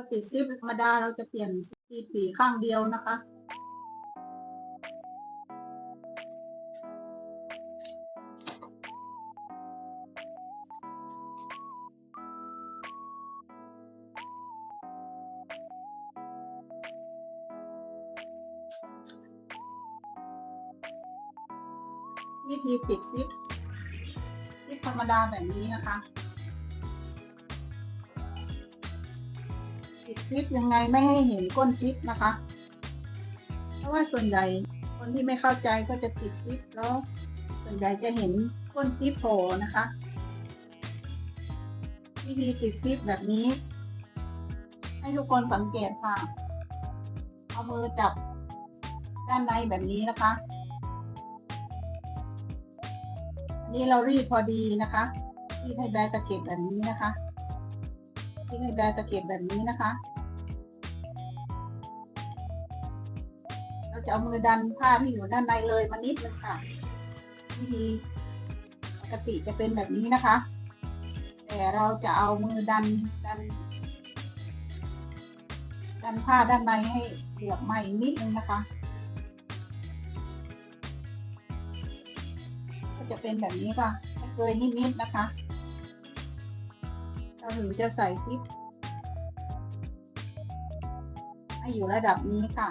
เราติดซิปธรรมดาเราจะเปลี่ยนซีปีข้างเดียวนะคะ วิธีติดซิปซิปธรรมดาแบบนี้นะคะ ซิปยังไงไม่ให้เห็นก้นซิปนะคะ เพราะว่าส่วนใหญ่คนที่ไม่เข้าใจก็จะติดซิปแล้ว ส่วนใหญ่จะเห็นก้นซิปโผล่นะคะ วิธีติดซิปแบบนี้ ให้ทุกคนสังเกตค่ะ เอามือจับด้านในแบบนี้นะคะนี่เรารีดพอดีนะคะรีดให้แบตะเก็บแบบนี้นะคะรีดให้แบตะเก็บแบบนี้นะคะ จะเอามือดันผ้าที่อยู่ด้านในเลยมานิดนึงค่ะ วิธีปกติจะเป็นแบบนี้นะคะ แต่เราจะเอามือดันดัน ดันผ้าด้านในให้เหลือบมาอีกนิดนึงนะคะ ก็จะเป็นแบบนี้ค่ะให้เกยนิดๆนะคะ เราถึงจะใส่ซิปให้อยู่ระดับนี้ค่ะ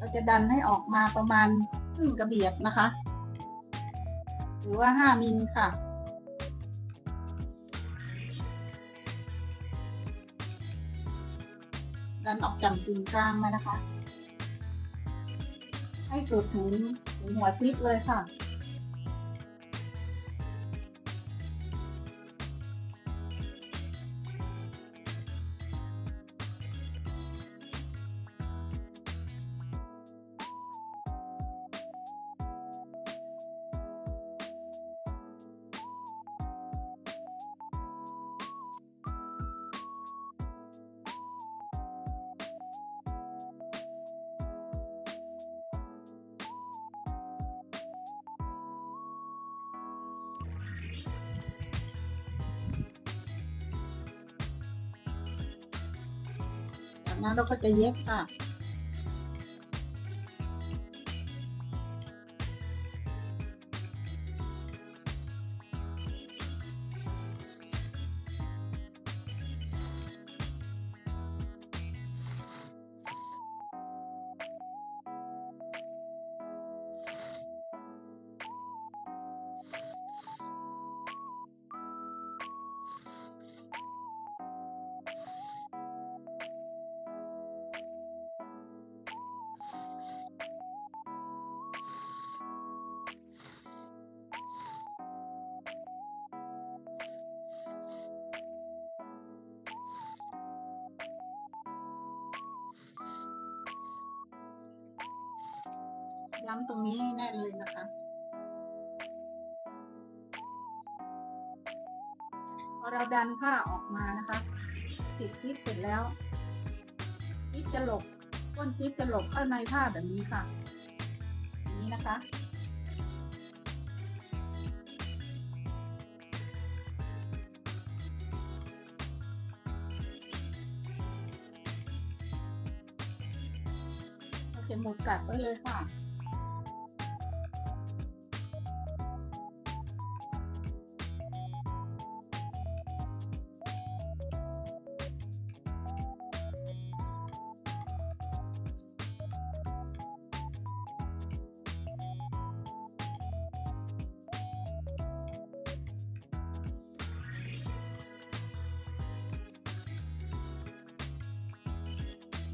เราจะดันให้ออกมาประมาณครึ่งกระเบียดนะคะ หรือว่าห้ามิลค่ะ ดันออกจากกึ่งกลางมานะคะ ให้สุดถึงถึงหัวซิปเลยค่ะ นั้นเราก็จะเย็บค่ะ ย้ำตรงนี้ให้แน่นเลยนะคะ พอเราดันผ้าออกมานะคะติดซิปเสร็จแล้วซิปจะหลบก้นซิปจะหลบเข้าในผ้าแบบนี้ค่ะอย่างนี้นะคะเอเข็มหมุดกัดไว้เลยค่ะ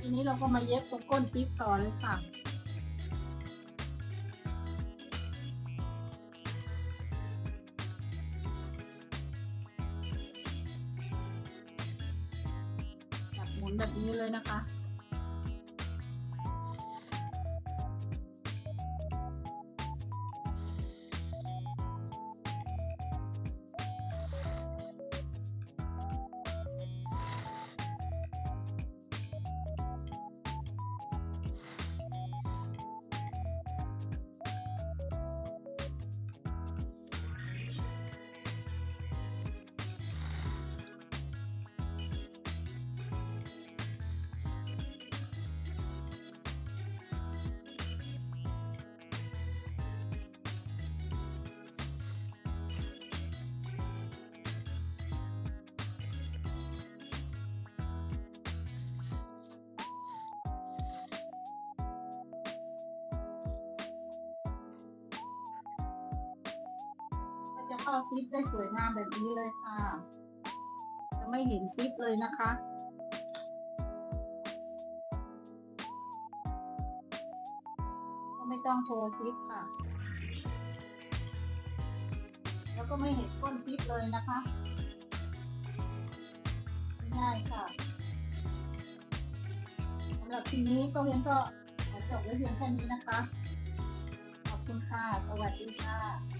ทีนี้เราก็มาเย็บตรงก้นซิปต่อเลยค่ะแบบหมุนแบบนี้เลยนะคะ เข้าซิปได้สวยงามแบบนี้เลยค่ะ จะไม่เห็นซิปเลยนะคะก็ไม่ต้องโชว์ซิปค่ะ แล้วก็ไม่เห็นก้นซิปเลยนะคะง่ายค่ะสำหรับทีนี้ก็เพียงก็จบไว้เพียงแค่นี้นะคะ ขอบคุณค่ะ สวัสดีค่ะ